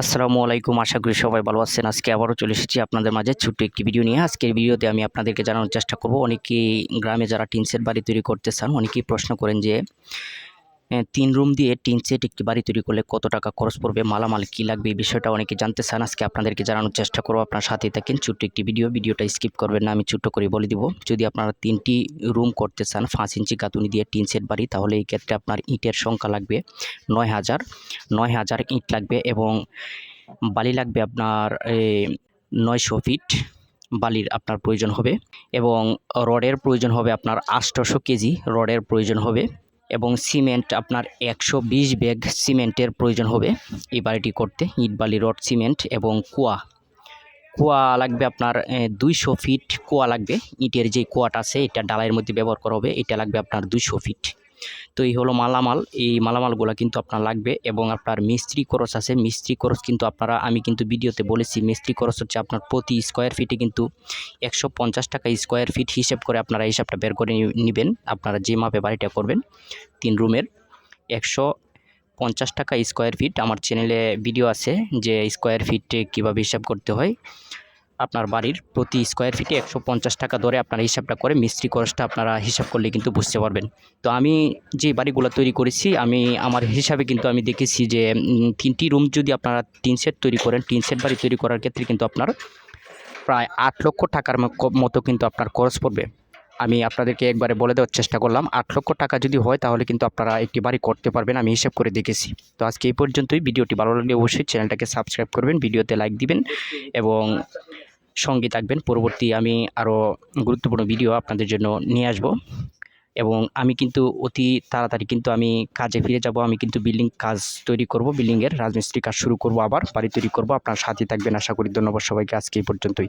আসসালামু আলাইকুম। আশা করি সবাই ভালো আছেন। আজকে আবারও চলে এসেছি আপনাদের মাঝে ছোট্ট একটি ভিডিও নিয়ে। আজকের ভিডিওতে আমি আপনাদেরকে জানানোর চেষ্টা করব, অনেকেই গ্রামে যারা টিন সেট বাড়ি তৈরি করতে চান, অনেকেই প্রশ্ন করেন যে তিন রুম দিয়ে টিন সেট একটি বাড়ি তৈরি করলে কত টাকা খরচ পড়বে, মালামাল কী লাগবে, এই বিষয়টা অনেকে জানতে চান। আজকে আপনাদেরকে জানানোর চেষ্টা করব। আপনার সাথেই থাকেন। ছোট্ট একটি ভিডিও, ভিডিওটা স্কিপ করবেন না, আমি ছোট্ট করে বলে দিব। যদি আপনারা তিনটি রুম করতে চান, পাঁচ ইঞ্চি গাঁথুনি দিয়ে টিন সেট বাড়ি, তাহলে এই ক্ষেত্রে আপনার ইটের সংখ্যা লাগবে নয় হাজার নয় হাজার ইট লাগবে এবং বালি লাগবে আপনার নয়শো ফিট বালির আপনার প্রয়োজন হবে এবং রডের প্রয়োজন হবে আপনার আটশোশো কেজি, রডের প্রয়োজন হবে। এবং সিমেন্ট আপনার একশো বিশ ব্যাগ সিমেন্টের প্রয়োজন হবে। এই বাড়িটি করতে ইট বালি রড, সিমেন্ট এবং কুয়া। কুয়া লাগবে আপনার দুইশো ফিট কুয়া লাগবে। ইটের যে কুয়াটা আছে, এটা ডালাইয়ের মধ্যে ব্যবহার করা হবে। এটা লাগবে আপনার দুইশো ফিট। তো এই হলো মালামাল। এই মালামালগুলো কিন্তু আপনার লাগবে এবং আপনার মিস্ত্রি খরচ আছে। মিস্ত্রি খরচ কিন্তু আপনারা, আমি কিন্তু ভিডিওতে বলেছি, মিস্ত্রি খরচ হচ্ছে আপনার প্রতি স্কোয়ার ফিটে কিন্তু একশো পঞ্চাশ টাকা স্কোয়ার ফিট হিসেব করে আপনারা হিসাবটা বের করে নেবেন। আপনারা যে মাপে বাড়িটা করবেন, তিন রুমের একশো পঞ্চাশ টাকা স্কোয়ার ফিট আমার চ্যানেলে ভিডিও আছে যে স্কোয়ার ফিটে কীভাবে হিসাব করতে হয়। আপনার বাড়ির প্রতি স্কোয়ার ফিটে একশো পঞ্চাশ টাকা ধরে আপনারা হিসাবটা করে মিস্ত্রি খরচটা আপনারা হিসাব করলে কিন্তু বুঝতে পারবেন। তো আমি যে বাড়িগুলো তৈরি করেছি, আমি আমার হিসাবে কিন্তু আমি দেখেছি যে তিনটি রুম যদি আপনারা তিন সেট তৈরি করেন, তিন সেট বাড়ি তৈরি করার ক্ষেত্রে কিন্তু আপনার প্রায় আট লক্ষ টাকার মতো কিন্তু আপনার খরচ পড়বে। আমি আপনাদেরকে একবারে বলে দেওয়ার চেষ্টা করলাম, আট লক্ষ টাকা যদি হয় তাহলে কিন্তু আপনারা একটি বাড়ি করতে পারবেন আমি হিসাব করে দেখেছি। তো আজকে এই পর্যন্তই, ভিডিওটি ভালো লাগলে অবশ্যই চ্যানেলটাকে সাবস্ক্রাইব করবেন, ভিডিওতে লাইক দিবেন এবং সঙ্গে থাকবেন। পরবর্তী আমি আরও গুরুত্বপূর্ণ ভিডিও আপনাদের জন্য নিয়ে আসব। এবং আমি কিন্তু অতি তাড়াতাড়ি কিন্তু আমি কাজে ফিরে যাব। আমি কিন্তু বিল্ডিং কাজ তৈরি করব বিল্ডিংয়ের রাজমিস্ত্রি কাজ শুরু করব আবার, বাড়ি তৈরি করব। আপনার সাথে থাকবেন। আশা করি ধন্যবাদ সবাইকে। আজকে এই পর্যন্তই।